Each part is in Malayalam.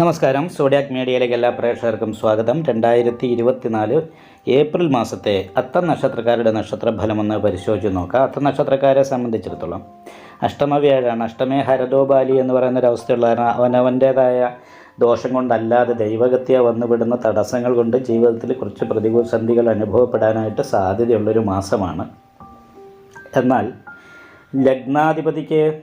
നമസ്കാരം. സോഡിയാക് മീഡിയയിലേക്ക് എല്ലാ പ്രേക്ഷകർക്കും സ്വാഗതം. രണ്ടായിരത്തി ഇരുപത്തിനാല് ഏപ്രിൽ മാസത്തെ അത്ത നക്ഷത്രക്കാരുടെ നക്ഷത്രഫലമെന്ന് പരിശോധിച്ച് നോക്കാം. അത്ത നക്ഷത്രക്കാരെ സംബന്ധിച്ചിടത്തോളം അഷ്ടമവ്യാഴാണ്. അഷ്ടമേ ഹരദോബാലി എന്ന് പറയുന്ന ഒരു ഒരവസ്ഥയുള്ള കാരണം അവനവന്റേതായ ദോഷം കൊണ്ടല്ലാതെ ദൈവഗത്യ വന്നുവിടുന്ന തടസ്സങ്ങൾ കൊണ്ട് ജീവിതത്തിൽ കുറച്ച് പ്രതികൂസന്ധികൾ അനുഭവപ്പെടാനായിട്ട് സാധ്യതയുള്ളൊരു മാസമാണ്. എന്നാൽ ലഗ്നാധിപതിക്ക്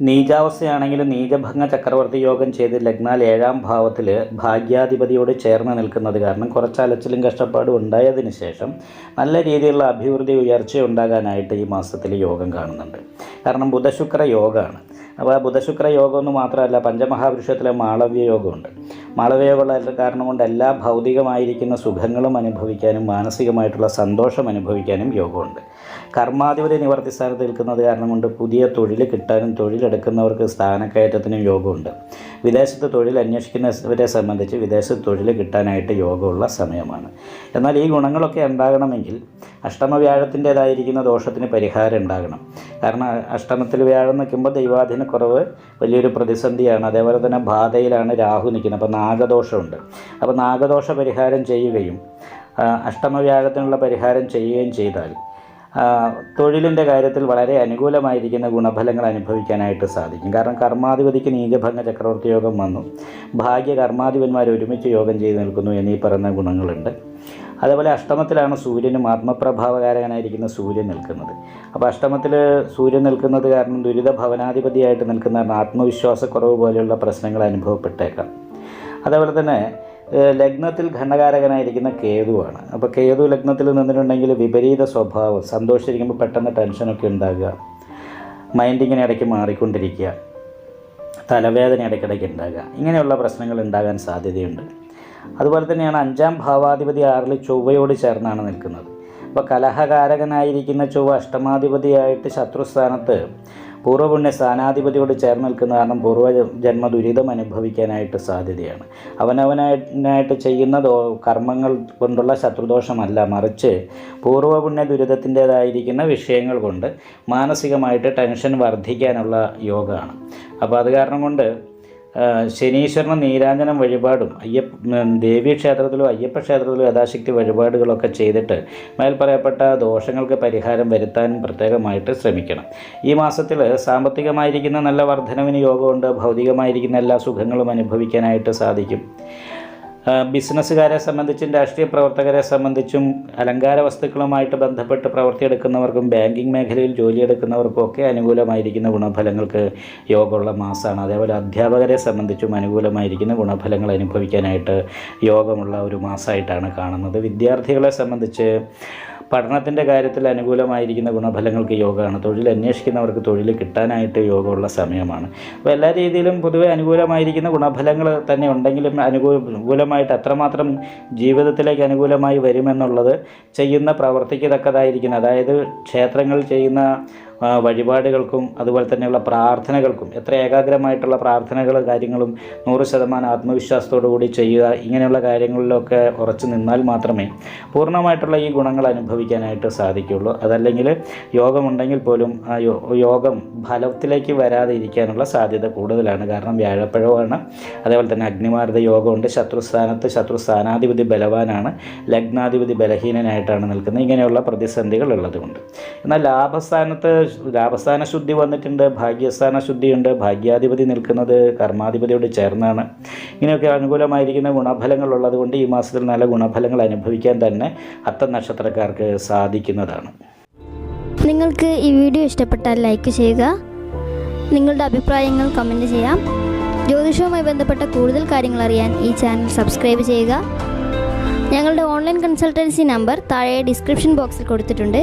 നീചാവസ്ഥയാണെങ്കിലും നീചഭംഗ ചക്രവർത്തി യോഗം ചെയ്ത് ലഗ്നാൽ ഏഴാം ഭാവത്തിൽ ഭാഗ്യാധിപതിയോട് ചേർന്ന് നിൽക്കുന്നത് കാരണം കുറച്ച് അലച്ചിലും കഷ്ടപ്പാടും ഉണ്ടായതിനു ശേഷം നല്ല രീതിയിലുള്ള അഭിവൃദ്ധി ഉയർച്ച ഉണ്ടാകാനായിട്ട് ഈ മാസത്തിൽ യോഗം കാണുന്നുണ്ട്. കാരണം ബുധശുക്ര യോഗമാണ് അപ്പോൾ ആ ബുധശുക്ര യോഗം എന്ന് മാത്രമല്ല പഞ്ചമഹാപുരുഷത്തിലെ മാളവ്യ യോഗമുണ്ട് മാളവ്യ യോഗമുള്ള കാരണം കൊണ്ട് എല്ലാ ഭൗതികമായിരിക്കുന്ന സുഖങ്ങളും അനുഭവിക്കാനും മാനസികമായിട്ടുള്ള സന്തോഷം അനുഭവിക്കാനും യോഗമുണ്ട് കർമാധിപതി നിവർത്തി സ്ഥാനത്ത് നിൽക്കുന്നത് കാരണം കൊണ്ട് പുതിയ തൊഴിൽ കിട്ടാനും തൊഴിലെടുക്കുന്നവർക്ക് സ്ഥാനക്കയറ്റത്തിനും യോഗമുണ്ട്. വിദേശത്ത് തൊഴിൽ അന്വേഷിക്കുന്നവരെ സംബന്ധിച്ച് വിദേശത്ത് തൊഴിൽ കിട്ടാനായിട്ട് യോഗമുള്ള സമയമാണ്. എന്നാൽ ഈ ഗുണങ്ങളൊക്കെ ഉണ്ടാകണമെങ്കിൽ അഷ്ടമ വ്യാഴത്തിന്റേതായിരിക്കുന്ന ദോഷത്തിന് പരിഹാരം ഉണ്ടാകണം. കാരണം അഷ്ടമത്തിൽ വ്യാഴം നിൽക്കുമ്പോൾ ദൈവാധീന കുറവ് വലിയൊരു പ്രതിസന്ധിയാണ്. അതേപോലെ തന്നെ ബാധയിലാണ് രാഹു നിൽക്കുന്നത്. അപ്പോൾ നാഗദോഷമുണ്ട്. അപ്പോൾ നാഗദോഷ പരിഹാരം ചെയ്യുകയും അഷ്ടമവ്യാഴത്തിനുള്ള അഷ്ടമ വ്യാഴത്തിനുള്ള പരിഹാരം ചെയ്യുകയും ചെയ്താൽ തൊഴിലിന്റെ കാര്യത്തിൽ വളരെ അനുകൂലമായിരിക്കുന്ന ഗുണഫലങ്ങൾ അനുഭവിക്കാനായിട്ട് സാധിക്കും. കാരണം കർമാധിപതിക്ക് നീചഭംഗ ചക്രവർത്തി യോഗം വന്നു. ഭാഗ്യ കർമാധിപന്മാർ ഒരുമിച്ച് യോഗം ചെയ്ത് നിൽക്കുന്നു എന്നീ പറയുന്ന ഗുണങ്ങളുണ്ട്. അതേപോലെ അഷ്ടമത്തിലാണ് സൂര്യനും ആത്മപ്രഭാവകാരകനായിരിക്കുന്ന സൂര്യൻ നിൽക്കുന്നത്. അപ്പോൾ അഷ്ടമത്തിൽ സൂര്യൻ നിൽക്കുന്നത് കാരണം ദുരിത ഭവനാധിപതിയായിട്ട് നിൽക്കുന്ന ആത്മവിശ്വാസക്കുറവ് പോലെയുള്ള പ്രശ്നങ്ങൾ അനുഭവപ്പെട്ടേക്കാം. അതേപോലെ തന്നെ ലഗ്നത്തിൽ ഘടകാരകനായിരിക്കുന്ന കേതുവാണ്. അപ്പോൾ കേതു ലഗ്നത്തിൽ നിന്നിട്ടുണ്ടെങ്കിൽ വിപരീത സ്വഭാവം സന്തോഷിച്ചിരിക്കുമ്പോൾ പെട്ടെന്ന് ടെൻഷനൊക്കെ ഉണ്ടാകുക മൈൻഡ് ഇങ്ങനെ ഇടയ്ക്ക് മാറിക്കൊണ്ടിരിക്കുക. തലവേദന ഇടയ്ക്കിടയ്ക്ക് ഉണ്ടാകുക ഇങ്ങനെയുള്ള പ്രശ്നങ്ങൾ ഉണ്ടാകാൻ സാധ്യതയുണ്ട്. അതുപോലെ തന്നെയാണ് അഞ്ചാം ഭാവാധിപതി ആറിൽ ചൊവ്വയോട് ചേർന്നാണ് നിൽക്കുന്നത്. അപ്പോൾ കലഹകാരകനായിരിക്കുന്ന ചൊവ്വ അഷ്ടമാധിപതിയായിട്ട് ശത്രുസ്ഥാനത്ത് പൂർവപുണ്യ സ്ഥാനാധിപതിയോട് ചേർന്ന് നിൽക്കുന്ന കാരണം പൂർവ ജന്മ ദുരിതം അനുഭവിക്കാനായിട്ട് സാധ്യതയാണ്. അവനവനായിട്ട് ചെയ്യുന്ന കർമ്മങ്ങൾ കൊണ്ടുള്ള ശത്രുദോഷമല്ല. മറിച്ച് പൂർവപുണ്യ ദുരിതത്തിന്റേതായിരിക്കുന്ന വിഷയങ്ങൾ കൊണ്ട് മാനസികമായിട്ട് ടെൻഷൻ വർദ്ധിക്കാനുള്ള യോഗമാണ്. അപ്പോൾ അത് കാരണം കൊണ്ട് ശനീശ്വരന് നീരാഞ്ജനം വഴിപാടും അയ്യപ്പ ദേവീ ക്ഷേത്രത്തിലും അയ്യപ്പ ക്ഷേത്രത്തിലും യഥാശക്തി വഴിപാടുകളൊക്കെ ചെയ്തിട്ട് മേൽ പറയപ്പെട്ട ദോഷങ്ങൾക്ക് പരിഹാരം വരുത്താനും പ്രത്യേകമായിട്ട് ശ്രമിക്കണം. ഈ മാസത്തിൽ സാമ്പത്തികമായിരിക്കുന്ന നല്ല വർധനവിന് യോഗമുണ്ട് ഭൗതികമായിരിക്കുന്ന എല്ലാ സുഖങ്ങളും അനുഭവിക്കാനായിട്ട് സാധിക്കും. ബിസിനസ്സുകാരെ സംബന്ധിച്ചും രാഷ്ട്രീയ പ്രവർത്തകരെ സംബന്ധിച്ചും അലങ്കാര വസ്തുക്കളുമായിട്ട് ബന്ധപ്പെട്ട് പ്രവർത്തിയെടുക്കുന്നവർക്കും ബാങ്കിങ് മേഖലയിൽ ജോലിയെടുക്കുന്നവർക്കും ഒക്കെ അനുകൂലമായിരിക്കുന്ന ഗുണഫലങ്ങൾക്ക് യോഗമുള്ള മാസമാണ്. അതേപോലെ അധ്യാപകരെ സംബന്ധിച്ചും അനുകൂലമായിരിക്കുന്ന ഗുണഫലങ്ങൾ അനുഭവിക്കാനായിട്ട് യോഗമുള്ള ഒരു മാസമായിട്ടാണ് കാണുന്നത്. വിദ്യാർത്ഥികളെ സംബന്ധിച്ച് പഠനത്തിന്റെ കാര്യത്തിൽ അനുകൂലമായിരിക്കുന്ന ഗുണഫലങ്ങൾക്ക് യോഗമാണ്. തൊഴിൽ അന്വേഷിക്കുന്നവർക്ക് തൊഴിൽ കിട്ടാനായിട്ട് യോഗമുള്ള സമയമാണ്. അപ്പോൾ എല്ലാ രീതിയിലും പൊതുവെ അനുകൂലമായിരിക്കുന്ന ഗുണഫലങ്ങൾ തന്നെ ഉണ്ടെങ്കിലും അനുകൂലമായിട്ട് അത്രമാത്രം ജീവിതത്തിലേക്ക് അനുകൂലമായി വരുമെന്നുള്ളത് ചെയ്യുന്ന പ്രവർത്തിക്ക് തക്കതായിരിക്കുന്ന അതായത് ക്ഷേത്രങ്ങൾ ചെയ്യുന്ന വഴിപാടുകൾക്കും അതുപോലെ തന്നെയുള്ള പ്രാർത്ഥനകൾക്കും എത്ര ഏകാഗ്രമായിട്ടുള്ള പ്രാർത്ഥനകൾ കാര്യങ്ങളും നൂറ് ശതമാനം ആത്മവിശ്വാസത്തോടു കൂടി ചെയ്യുക ഇങ്ങനെയുള്ള കാര്യങ്ങളിലൊക്കെ ഉറച്ചു നിന്നാൽ മാത്രമേ പൂർണമായിട്ടുള്ള ഈ ഗുണങ്ങൾ അനുഭവിക്കാനായിട്ട് സാധിക്കുള്ളൂ അതല്ലെങ്കിൽ യോഗമുണ്ടെങ്കിൽ പോലും ആ യോഗം ഫലത്തിലേക്ക് വരാതെ ഇരിക്കാനുള്ള സാധ്യത കൂടുതലാണ്. കാരണം വ്യാഴപ്പഴമാണ് അതേപോലെ തന്നെ അഗ്നിമാർദ്ദ യോഗമുണ്ട്. ശത്രുസ്ഥാനത്ത് ശത്രു സ്ഥാനാധിപതി ബലവാനാണ്. ലഗ്നാധിപതി ബലഹീനനായിട്ടാണ് നിൽക്കുന്നത്. ഇങ്ങനെയുള്ള പ്രതിസന്ധികൾ ഉള്ളതുകൊണ്ട്. എന്നാൽ ലാഭസ്ഥാനത്ത് ലാഭസ്ഥാന ശുദ്ധി വന്നിട്ടുണ്ട് ഭാഗ്യസ്ഥാന ശുദ്ധിയുണ്ട് ഭാഗ്യാധിപതി നിൽക്കുന്നത് കർമാധിപതിയോട് ചേർന്നാണ്. ഇങ്ങനെയൊക്കെ അനുകൂലമായിരിക്കുന്ന ഗുണഫലങ്ങൾ ഉള്ളതുകൊണ്ട് ഈ മാസത്തിൽ നല്ല ഗുണഫലങ്ങൾ അനുഭവിക്കാൻ തന്നെ അത്തം നക്ഷത്രക്കാർക്ക് സാധിക്കുന്നതാണ്. നിങ്ങൾക്ക് ഈ വീഡിയോ ഇഷ്ടപ്പെട്ടാൽ ലൈക്ക് ചെയ്യുക. നിങ്ങളുടെ അഭിപ്രായങ്ങൾ കമന്റ് ചെയ്യാം. ജ്യോതിഷവുമായി ബന്ധപ്പെട്ട കൂടുതൽ കാര്യങ്ങൾ അറിയാൻ ഈ ചാനൽ സബ്സ്ക്രൈബ് ചെയ്യുക. ഞങ്ങളുടെ ഓൺലൈൻ കൺസൾട്ടൻസി നമ്പർ താഴെ ഡിസ്ക്രിപ്ഷൻ ബോക്സിൽ കൊടുത്തിട്ടുണ്ട്.